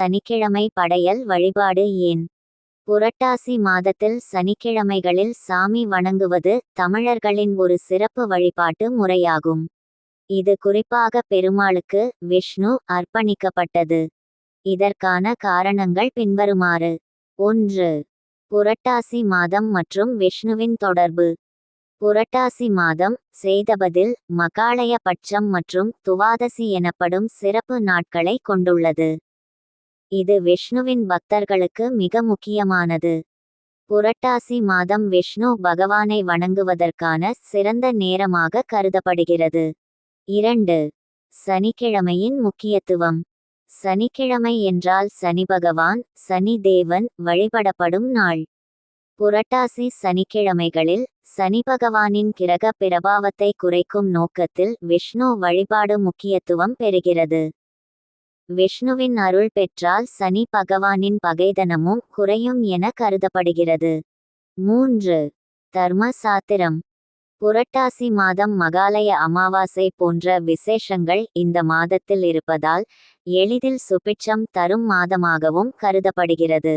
சனிக்கிழமை படையல் வழிபாடு ஏன்? புரட்டாசி மாதத்தில் சனிக்கிழமைகளில் சாமி வணங்குவது தமிழர்களின் ஒரு சிறப்பு வழிபாட்டு முறையாகும். இது குறிப்பாக பெருமாளுக்கு விஷ்ணு அர்ப்பணிக்கப்பட்டது. இதற்கான காரணங்கள் பின்வருமாறு. ஒன்று புரட்டாசி மாதம் மற்றும் விஷ்ணுவின் தொடர்பு. புரட்டாசி மாதம் செய்தபதில் மகாலய பட்சம் மற்றும் துவாதசி எனப்படும் சிறப்பு நாட்களை கொண்டுள்ளது. இது விஷ்ணுவின் பக்தர்களுக்கு மிக முக்கியமானது. புரட்டாசி மாதம் விஷ்ணு பகவானை வணங்குவதற்கான சிறந்த நேரமாக கருதப்படுகிறது. இரண்டு சனிக்கிழமையின் முக்கியத்துவம். சனிக்கிழமை என்றால் சனி பகவான் சனி தேவன் வழிபடப்படும் நாள். புரட்டாசி சனிக்கிழமைகளில் சனி பகவானின் கிரக பிரபாவத்தை குறைக்கும் நோக்கத்தில் விஷ்ணு வழிபாடு முக்கியத்துவம் பெறுகிறது. விஷ்ணுவின் அருள் பெற்றால் சனி பகவானின் பகைதனமும் குறையும் என கருதப்படுகிறது. மூன்று. தர்ம சாத்திரம் புரட்டாசி மாதம் மகாலய அமாவாசை போன்ற விசேஷங்கள் இந்த மாதத்தில் இருப்பதால் எளிதில் சுபிட்சம் தரும் மாதமாகவும் கருதப்படுகிறது.